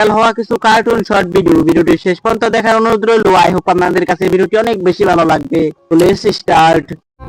Viral হওয়া কিছু cartoon short video ভিডিওটি শেষ পর্যন্ত দেখার অনুরোধ রইল। আই হোপ আপনাদের কাছে ভিডিওটি অনেক বেশি ভালো লাগবে। তো লেটস স্টার্ট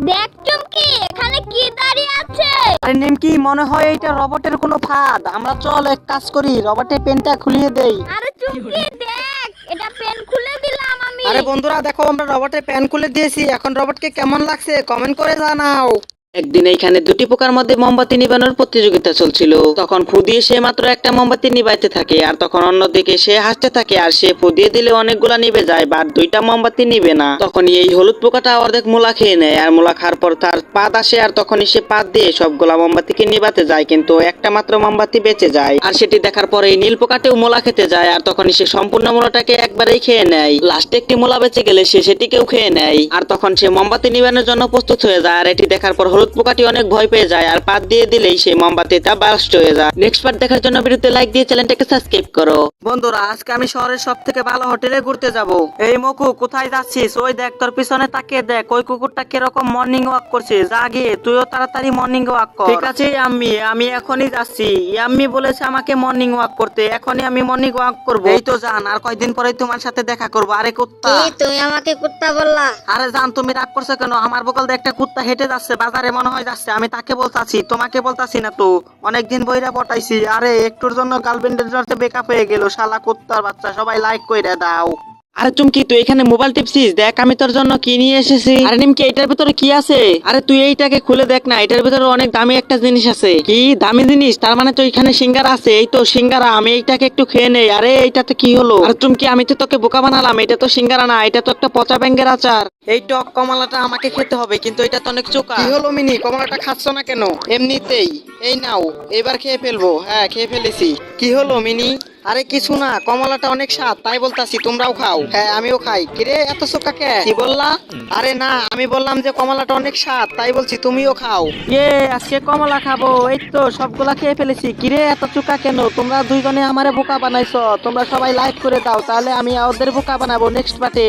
দেখ চুমকি এখানে কি দাঁড়িয়ে আছে? আরে নিমকি মনে হয় এটা রবটের কোনো ফাঁদ। আমরা চল এক কাজ করি রবটের পেনটা খুলিয়ে দেই। আরে চুমকি দেখ এটা পেন খুলে দিলাম আমি। আরে বন্ধুরা দেখো আমরা রবটের প্যান খুলে দিয়েছি। এখন রবটকে কেমন লাগছে কমেন্ট করে জানাও। একদিন এইখানে দুটি পোকার মধ্যে মোমবাতি নিবানোর প্রতিযোগিতা চলছিল। তখন ফু দিয়ে সে মাত্র একটা মোমবাতি নিবাইতে থাকে আর তখন অন্যদিকে সে হাসতে থাকে আর সে ফু দিয়ে দিলে অনেকগুলা নিবে যায়, বাট দুইটা মোমবাতি নিবে না। তখন এই হলুদ পোকাটা অর্ধেক মূলা খেয়ে নেয় আর মূলা খাওয়ার পর তার পাত আসে আর তখনই সে পাত দিয়ে সবগুলা মোমবাতিকে নিবাতে যায়, কিন্তু একটা মাত্র মোমবাতি বেঁচে যায়। আর সেটি দেখার পরে এই নীল পোকাটেও মোলা খেতে যায় আর তখনই সে সম্পূর্ণ মোলাটাকে একবারেই খেয়ে নেয়। লাস্টে একটি মোলা বেঁচে গেলে সে সেটিকেও খেয়ে নেয়। আর তখন সে মোমবাতি নিবানোর জন্য প্রস্তুত হয়ে যায় আর এটি দেখার পর হলুদ পোকাটি অনেক ভয় পেয়ে যায় আর পাত দিয়ে দিলেই সেই মোমবাতিটা বাস্ট হয়ে যায়। নেক্সট পার্ট দেখার জন্য ভিডিওতে লাইক দিয়ে চ্যানেলটাকে সাবস্ক্রাইব করো। বন্ধুরা আজকে আমি শহরের সব থেকে ভালো হোটেলে ঘুরতে যাব। এই মকু কোথায় যাচ্ছিস? ওই দেখ তোর পিছনে তাকিয়ে দেখ ওই কুকুরটা কীরকম মর্নিং ওয়াক করছে। যা গিয়ে তুইও তাড়াতাড়ি মর্নিং ওয়াক কর। ঠিক আছে আম্মি আমি এখনই যাচ্ছি। আম্মি বলেছে আমাকে মর্নিং ওয়াক করতে এখনই আমি মর্নিং ওয়াক করব। এই তো জান আর কয়দিন পরেই তোমার সাথে দেখা করব। আরে কুত্তা। কি তুই আমাকে কুত্তা বললা। আরে জান তুমি রাগ করছ কেন? আমার বকল একটা কুত্তা হেঁটে যাচ্ছে বাজারে মনে হয় যাচ্ছে, আমি তাকে বলতাছি, তোমাকে বলতাছি না তো। অনেকদিন বইরা পটাইছি, আরে একটুর জন্য গার্লফ্রেন্ডের জন্য বেকআপ হয়ে গেল, শালা কুত্তার বাচ্চা, সবাই লাইক কইরা দাও। আরে চুমকি তুই এখানে মোবাইল টিপছিস? দেখ আমি তোর জন্য কি নিয়ে এসেছি। আরে নিমকি এটার ভিতরে কি আছে? আরে তুই এইটাকে খুলে দেখ না এটার ভিতরে অনেক দামি একটা জিনিস আছে। কি দামি জিনিস? তার মানে তো এখানে সিঙ্গারা আছে। এই তো সিঙ্গারা আমি এইটাকে একটু খেয়ে নেই। আরে এইটাতে কি হলো? আরে চুমকি আমি তো তোকে বোকা বানালাম। এটা তো সিঙ্গারা না এটা তো একটা পচা ব্যাঙ্গের আচার। এই টক কমলাটা আমাকে খেতে হবে কিন্তু এটা তো অনেক চোকা কি হলো মিনি? কমলাটা খাচ্ছ না কেন? এমনিতেই। এই নাও এবার খেয়ে ফেলব। হ্যাঁ খেয়ে ফেলেছি। কি হলো মিনি? আরে কিছু না কমলাটা অনেক স্বাদ তাই বলতাছি তোমরাও খাও। হ্যাঁ আমিও খাই। কিরে এত চোকা কে? কি বললা? আরে না আমি বললাম যে কমলাটা অনেক স্বাদ তাই বলছি তুমিও খাও। ইয়ে আজকে কমলা খাব। এই তো সবগুলা খেয়ে ফেলেছি। কিরে এত চোকা কেন? তোমরা দুইজনে আমারে বোকা বানাইছো। তোমরা সবাই লাইক করে দাও তাহলে আমি ওদের বোকা বানাবো নেক্সট পার্টে।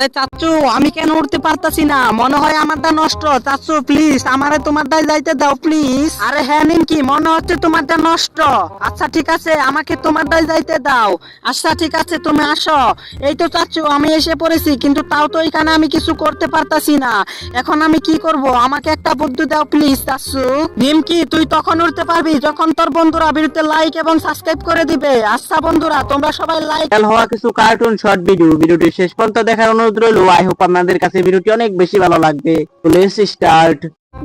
চাচ্চু আমি কেন উঠতে পারতাছি না? মনে হয় আমারটা নষ্ট। চাচ্চু প্লিজ আমারে তোমারটাই যাইতে দাও প্লিজ আরে হ্যাঁ নিমকি, মনে হচ্ছে তোমারটা নষ্ট। আচ্ছা ঠিক আছে, আমাকে তোমারটাই যাইতে দাও। আচ্ছা ঠিক আছে, তুমি আসো। এই তো চাচ্চু আমি এসে পড়েছি, কিন্তু তাও তো এখানে আমি কিছু করতে পারতাছি না। এখন আমি কি করব? আমাকে একটা বুদ্ধি দাও প্লিজ চাচ্চু নিমকি, তুই তখন উঠতে পারবি যখন তোর বন্ধুরা বিরুদ্ধে লাইক এবং সাবস্ক্রাইব করে দিবে। আচ্ছা বন্ধুরা, তোমরা সবাই লাইক হওয়া কিছু কার্টুন শর্ট ভিডিও ভিডিওটি শেষ পর্যন্ত দেখার অনুরোধ রইল আই হোপ আপনাদের কাছে ভিডিওটি অনেক বেশি ভালো লাগবে। তো লেটস স্টার্ট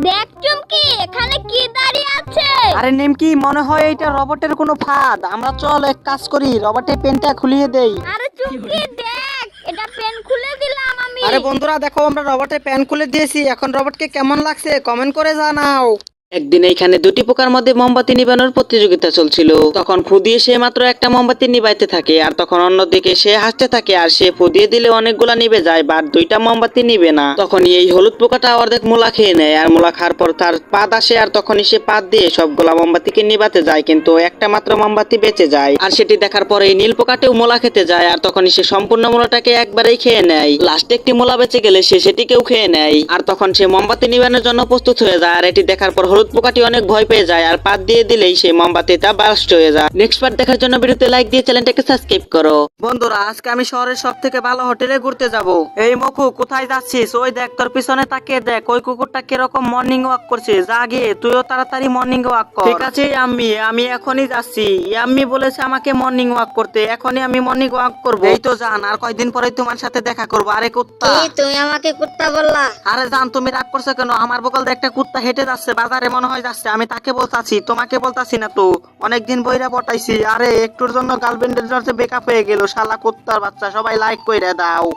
দেখ চুমকি এখানে কি দাঁড়িয়ে আছে? আরে নিমকি মনে হয় এটা রবটের কোনো ফাঁদ। আমরা চল এক কাজ করি রবটের পেনটা খুলিয়ে দেই। আরে চুমকি দেখ এটা পেন খুলে দিলাম আমি। আরে বন্ধুরা দেখো আমরা রবটের প্যান খুলে দিয়েছি। এখন রবটকে কেমন লাগছে কমেন্ট করে জানাও। একদিন এইখানে দুটি পোকার মধ্যে মোমবাতি নিবানোর প্রতিযোগিতা চলছিল। তখন ফু দিয়ে সে মাত্র একটা মোমবাতি নিবাইতে থাকে আর তখন অন্যদিকে সে হাসতে থাকে আর সে ফু দিয়ে দিলে অনেকগুলা নিবে যায়, বাট দুইটা মোমবাতি নিবে না। তখনই এই হলুদ পোকাটা অর্ধেক মূলা খেয়ে নেয় আর মূলা খাওয়ার পর তার পাত আসে আর তখনই সে পাত দিয়ে সবগুলা মোমবাতিকে নিবাতে যায়, কিন্তু একটা মাত্র মোমবাতি বেঁচে যায়। আর সেটি দেখার পর এই নীল পোকাটেও মোলা খেতে যায় আর তখনই সে সম্পূর্ণ মোলাটাকে একবারেই খেয়ে নেয়। লাস্টে একটি মোলা বেঁচে গেলে সে সেটিকেও খেয়ে নেয়। আর তখন সে মোমবাতি নিবানোর জন্য প্রস্তুত হয়ে যায় আর এটি দেখার পর হলুদ পোকাটি অনেক ভয় পেয়ে যায় আর পাত দিয়ে দিলেই সেই মোমবাতিটা বাস্ট হয়ে যায়। নেক্সট পার্ট দেখার জন্য ভিডিওতে লাইক দিয়ে চ্যানেলটাকে সাবস্ক্রাইব করো। বন্ধুরা আজকে আমি শহরের সব থেকে ভালো হোটেলে ঘুরতে যাব। এই মকু কোথায় যাচ্ছিস? ওই দেখ তোর পিছনে তাকিয়ে দেখ ওই কুকুরটা কীরকম মর্নিং ওয়াক করছে। যা গিয়ে তুইও তাড়াতাড়ি মর্নিং ওয়াক কর। ঠিক আছে আম্মি আমি এখনই যাচ্ছি। আম্মি বলেছে আমাকে মর্নিং ওয়াক করতে এখনই আমি মর্নিং ওয়াক করব। এই তো জান আর কয়দিন পরেই তোমার সাথে দেখা করব। আরে কুত্তা। তুই আমাকে কুত্তা বললা। আরে জান তুমি রাগ করছ কেন? আমার বকল একটা কুত্তা হেঁটে যাচ্ছে বাজারে। মনে হয় যাচ্ছে আমি তাকে বলতাছি, তোমাকে বলতাছি না তো? অনেকদিন বইরা পটাইছি। আরে, একটুর জন্য গার্লফ্রেন্ডের জন্য বেকআপ হয়ে গেল, শালা কুত্তার বাচ্চা, সবাই লাইক কইরা দাও।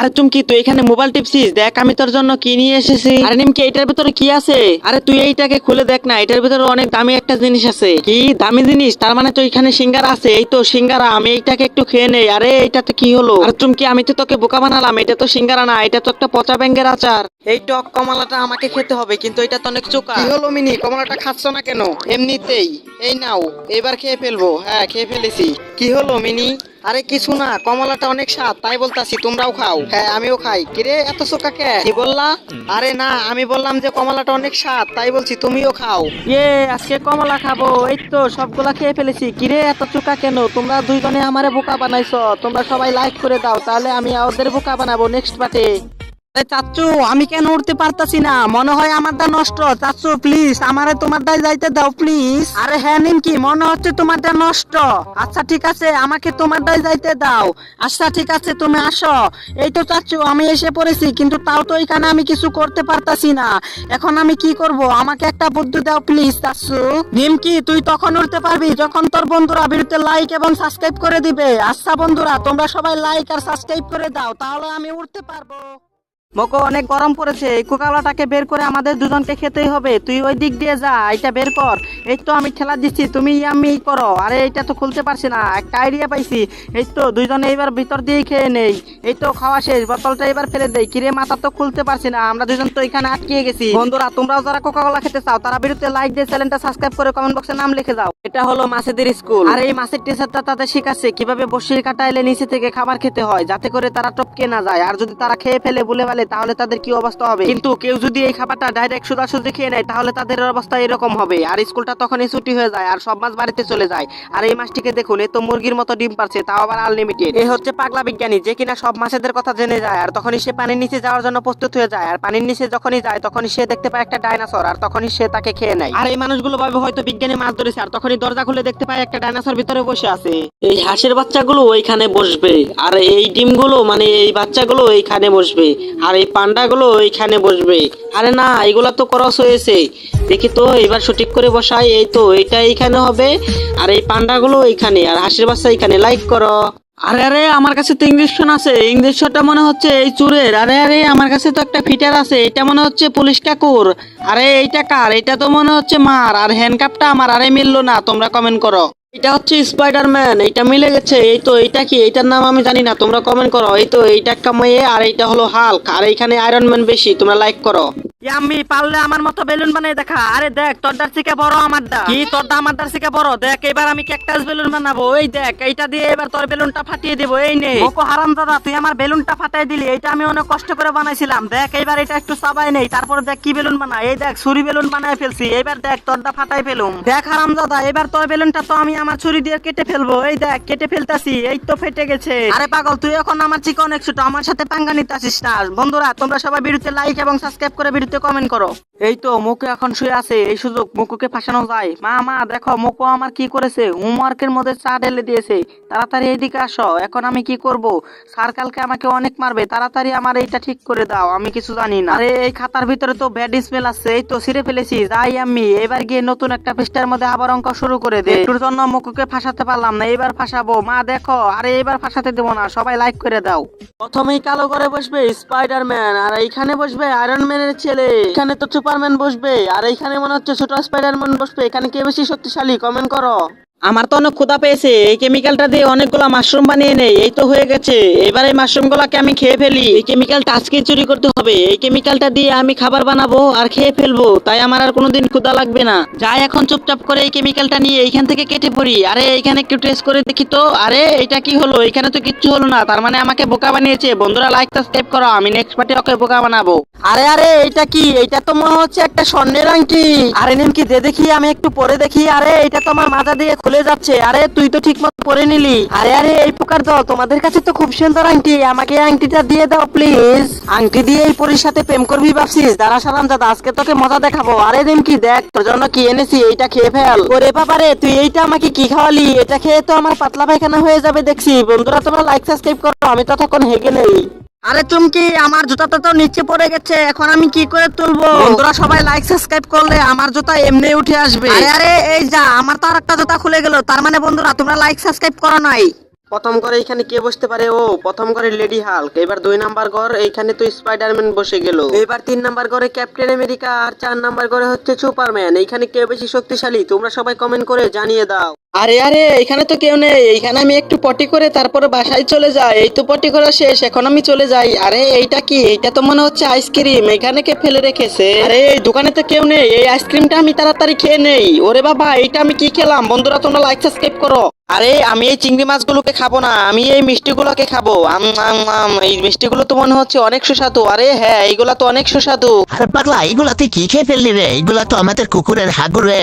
আরে চুমকি তুই এখানে মোবাইল টিপছিস? দেখ আমি তোর জন্য কি নিয়ে এসেছি। আরে নিমকি এটার ভিতরে কি আছে? আরে তুই এইটাকে খুলে দেখ না এটার ভিতরে অনেক দামি একটা জিনিস আছে। কি? দামি জিনিস? তার মানে তো এখানে সিঙ্গারা আছে। এই তো সিঙ্গারা আমি এইটাকে একটু খেয়ে নেই। আরে এইটাতে কি হলো? আরে চুমকি আমি তো তোকে বোকা বানালাম এটা তো সিঙ্গারা না এটা তো একটা পচা ব্যাঙ্গের আচার। এই টক কমলাটা আমাকে খেতে হবে কিন্তু এটা তো অনেক চোকা কি হলো মিনি? কমলাটা খাচ্ছ না কেন? এমনিতেই। এই নাও এবার খেয়ে ফেলব। হ্যাঁ খেয়ে ফেলেছি। কি হলো, মিনি? আরে কিছু না, কমলাটা অনেক স্বাদ, তাই বলতাছি, তোমরাও খাও। হ্যাঁ আমিও খাই। কিরে, এত চোখা কে? কি বললা? আরে না, আমি বললাম যে কমলাটা অনেক স্বাদ, তাই বলছি, তুমিও খাও। ইয়ে আজকে কমলা খাব, এই তো সবগুলা খেয়ে ফেলেছি। কিরে, এত চোকা কেন? তোমরা দুইজনে আমারে বোকা বানাইছো, তোমরা সবাই লাইক করে দাও, তাহলে আমি ওদের বোকা বানাবো নেক্সট পার্টে। চাচ্চু আমি কেন উঠতে পারতাছি না? মনে হয় আমারটা নষ্ট। চাচ্চু প্লিজ আমারে তোমারটাই যাইতে দাও প্লিজ আরে হ্যাঁ নিমকি, মনে হচ্ছে তোমারটা নষ্ট। আচ্ছা ঠিক আছে, আমাকে তোমারটাই যাইতে দাও। আচ্ছা ঠিক আছে, তুমি আসো। এই তো চাচ্চু আমি এসে পড়েছি, কিন্তু তাও তো এখানে আমি কিছু করতে পারতাছি না। এখন আমি কি করব? আমাকে একটা বুদ্ধি দাও প্লিজ চাচ্চু নিমকি, তুই তখন উঠতে পারবি যখন তোর বন্ধুরা ভিডিওতে লাইক এবং সাবস্ক্রাইব করে দিবে। আচ্ছা বন্ধুরা, তোমরা সবাই লাইক আর সাবস্ক্রাইব করে দাও, তাহলে আমি উঠতে পারব। মোকো অনেক গরম পড়েছে। এই কোকালাটাকে বের করে আমাদের দুজনকে খেতেই হবে। তুই ওই দিক দিয়ে যা এটা বের কর। এই তো আমি ঠেলা দিচ্ছি, তুমি আমি করো। আরে এটা তো খুলতে পারছি না, একটা আইডিয়া পাইছি। এই তো দুইজনে এবার ভিতর দিয়ে খেয়ে নেই। এই তো খাওয়া শেষ, বোতলটা এবার ফেলে দেই। কিরে, মাথা তো খুলতে পারছি না, আমরা দুজন তো এখানে আটকে গেছি। বন্ধুরা, তোমরাও যারা কোকাকোলা খেতে চাও, তারা বিরুদ্ধে লাইক দিয়ে চ্যানেলটা সাবস্ক্রাইব করে কমেন্ট বক্সে নাম লিখে যাও এটা হলো মাসেদের স্কুল আর এই মাসের টিচারটা তাদের শিখাচ্ছে কীভাবে বসির কাটাইলে নিচে থেকে খাবার খেতে হয়, যাতে করে তারা টপকে না যায়। আর যদি তারা খেয়ে ফেলে বলে ফেলে, তাহলে তাদের কি অবস্থা হবে? কিন্তু কেউ যদি এই খাবারটা ডাইরেক্ট সোজাসুজি খেয়ে নেয়, তাহলে তাদের অবস্থা এরকম হবে। আর স্কুলটা তখনই ছুটি হয়ে যায়, আর সব মাছ বাড়িতে চলে যায়। আর এই মাছটিকে দেখুন, এ তো মুরগির মতো ডিম পারছে, তাও আবার আনলিমিটেড এ হচ্ছে পাগলা বিজ্ঞানী, যে কিনা সব মাছেদের কথা জেনে যায়, আর তখনই সে পানির নিচে যাওয়ার জন্য প্রস্তুত হয়ে যায়। আর পানির নিচে যখনই যায়, তখনই সে দেখতে পায় একটা ডাইনোসর আর তখনই সে তাকে খেয়ে নেয়। আর এই মানুষগুলো ভাবে হয়তো বিজ্ঞানী মাছ ধরেছে, আর তখনই দরজা খুলে দেখতে পায় একটা ডাইনোসর ভিতরে বসে আছে। এই হাঁসের বাচ্চাগুলো ওইখানে বসবে, আর এই ডিমগুলো মানে এই বাচ্চাগুলো এইখানে বসবে। আর এই পান্ডাগুলো ওইখানে বসবে। আরে না, এগুলা তো ক্রস হয়েছে। দেখি তো, এবার সঠিক করে বসাই। এই তো, এটা এইখানে হবে। আর এই পান্ডাগুলো এইখানে, আর হাঁসের বাচ্চা এইখানে। লাইক করো। আরে আরে, আমার কাছে তো ইংলিশন আছে। ইংলিশটা মনে হচ্ছে এই চুরের। আরে আরে, আমার কাছে তো একটা ফিটার আছে। এটা মনে হচ্ছে পুলিশ কাকুর। আরে, এইটা কার? এটা তো মনে হচ্ছে মার। আর হ্যান্ডকাপটা আমার, আরে মিললো না। তোমরা কমেন্ট করো। এটা হচ্ছে স্পাইডারম্যান এটা মিলে গেছে, এই তো এইটা কি এটার নাম আমি জানি না, তোমরা কমেন্ট করো, এই তো এইটা কামাইয়ে আর এইটা হলো হাল্ক আর এইখানে আয়রন ম্যান বেশি, তোমরা লাইক করো। আমি পারলে আমার মতো বেলুন বানাই দেখা। আরে দেখ তোর দার থেকে বড় আমার দা কি? তোর দা আমার দার থেকে বড়? দেখ এবার আমি ক্যাকটাস বেলুন বানাবো। এই দেখ এইটা দিয়ে এবার তোর বেলুনটা ফাটিয়ে দেবো। এই নে। ওকো হারাম দাদা তুই আমার বেলুনটা ফাটাই দিলি। এইটা আমি অনেক কষ্ট করে বানাইছিলাম। দেখ এইবার এটা একটু সবাই নেই। তারপর দেখ কি বেলুন বানাই এই দেখ ছুরি বেলুন বানাই ফেলছি। এইবার দেখ তোর দা ফাটাই ফেলুম। দেখ হারাম দাদা এবার তোর বেলুনটা তো আমি আমার ছুরি দিয়ে কেটে ফেলব। এই দেখ কেটে ফেলতাছি। এই তো ফেটে গেছে। আরে পাগল তুই এখন আমার চিকন অনেক ছোট। আমার সাথে পাঙ্গা নিতে আসিস না। বন্ধুরা তোমরা সবাই ভিডিওতে লাইক এবং সাবস্ক্রাইব করে ভিডিওতে কমেন্ট করো। এই তো মুকু এখন শুয়ে আছে এই সুযোগ মুকুকে ফাঁসানো যায়। মা মা দেখো মুকু আমার কি করেছে? হোমওয়ার্কের মধ্যে চা ঢেলে দিয়েছে। তাড়াতাড়ি এইদিকে আসো এখন আমি কি করব? স্যার কালকে আমাকে অনেক মারবে তাড়াতাড়ি আমার এইটা ঠিক করে দাও আমি কিছু জানি না। আরে এই খাতার ভিতরে তো ব্যাড স্মেল আছে এই তো ছিঁড়ে ফেলেছি যাই আমি এবার গিয়ে নতুন একটা পৃষ্ঠার মধ্যে আবার অঙ্ক শুরু করে দে। একটুর জন্য মুকুকে ফাঁসাতে পারলাম না এবার ফাঁসাবো। মা দেখো আরে এবার ফাঁসাতে দেবো না সবাই লাইক করে দাও। প্রথমেই কালো করে বসবে স্পাইডারম্যান আর এইখানে বসবে আয়রন ম্যানের ছেলে। এখানে তো সুপারম্যান বসবে, আর এখানে মনে হচ্ছে ছোট স্পাইডারম্যান বসবে। এখানে কে বেশি শক্তিশালী? কমেন্ট করো। আমার তো অনেক ক্ষুধা পেয়েছে, এই কেমিক্যালটা দিয়ে অনেকগুলো মাশরুম বানিয়ে নেই, এই তো হয়ে গেছে। এবার এই মাশরুম গুলাকে আমি খেয়ে ফেলি, এই কেমিক্যালটা আজকে চুরি করতে হবে। এই কেমিক্যালটা দিয়ে আমি খাবার বানাবো আর খেয়ে ফেলব, তাই আমার আর কোনোদিন ক্ষুধা লাগবে না। যাই, এখন চুপচাপ করে এই কেমিক্যালটা নিয়ে এইখান থেকে কেটে পড়ি। আরে, এইখানে একটু টেস্ট করে দেখি তো। আরে এটা কি হলো? এখানে তো কিচ্ছু হলো না, তার মানে আমাকে বোকা বানিয়েছে। বন্ধুরা লাইক সাবস্ক্রাইব করো, আমি নেক্সট পার্টি ওকে বোকা বানাবো। আরে আরে এটা কি? এটা তো মনে হচ্ছে একটা স্বর্ণের আংটি। আরে, নিমকি, দে দেখি, আমি একটু পরে দেখি। আরে এটা তো আমার মাথা দিয়ে খুলে যাচ্ছে। আরে, তুই তো ঠিক মতো পরে নিলি। আরে আরে, এই প্রকার দাও তোমাদের কাছে তো খুব সুন্দর আংটি। আমাকে আংটিটা দিয়ে দাও প্লিজ আংটি দিয়ে এই পরির সাথে প্রেম করবি ভাবছিস? দাঁড়া, সালাম দাদা, আজকে তোকে মজা দেখাবো। আরে নিমকি দেখ, তোর জন্য কি এনেছি, এইটা খেয়ে ফেল। ওরে বাবারে তুই এইটা আমাকে কি খাওয়ালি? এটা খেয়ে তো আমার পাতলা পায়খানা হয়ে যাবে, দেখছি। বন্ধুরা, তোমরা লাইক সাবস্ক্রাইব করো। আমি ততক্ষণ হেগে নেই। আরে চুমকি আমার জুতাটা তো নিচে পড়ে গেছে এখন আমি কি করে তুলবো? বন্ধুরা সবাই লাইক সাবস্ক্রাইব করলে আমার জুতা এমনি উঠে আসবে। আরে আরে এই যা আমার তো আর একটা জুতা খুলে গেল তার মানে বন্ধুরা তোমরা লাইক সাবস্ক্রাইব করো নাই। প্রথম ঘরে এখানে কে বসতে পারে? ও প্রথম ঘরে লেডি হাল্ক এবার দুই নাম্বার ঘর এইখানে তো স্পাইডারম্যান বসে গেল। এবার তিন নাম্বার ঘরে ক্যাপ্টেন আমেরিকা আর চার নাম্বার ঘরে হচ্ছে সুপারম্যান এইখানে কে বেশি শক্তিশালী তোমরা সবাই কমেন্ট করে জানিয়ে দাও। আরে আরে এখানে তো কেউ নেই। এইখানে আমি একটু পটি করে তারপরে বাসায় চলে যাই। এই তো পটি করা শেষ এখন আমি চলে যাই। আরে এইটা কি? এইটা তো মনে হচ্ছে আইসক্রিম। এখানে কে ফেলে রেখেছে? আরে এই দোকানে তো কেউ নেই। এই আইসক্রিমটা আমি তাড়াতাড়ি খেয়ে নেই। ওরে বাবা এইটা আমি কি খেলাম? বন্ধুরা তোমরা লাইক সাবস্ক্রাইব করো। আরে আমি এই চিংড়ি মাছগুলোকে খাব না। আমি এই মিষ্টিগুলোকে খাব। আম আম আম। এই মিষ্টিগুলো তো মনে হচ্ছে অনেক সুস্বাদু। আরে হ্যাঁ এইগুলা তো অনেক সুস্বাদু। আরে পাগলা এগুলা তুই কি খেয়ে ফেললি রে? এগুলা তো আমাদের কুকুরের হাগুর রে।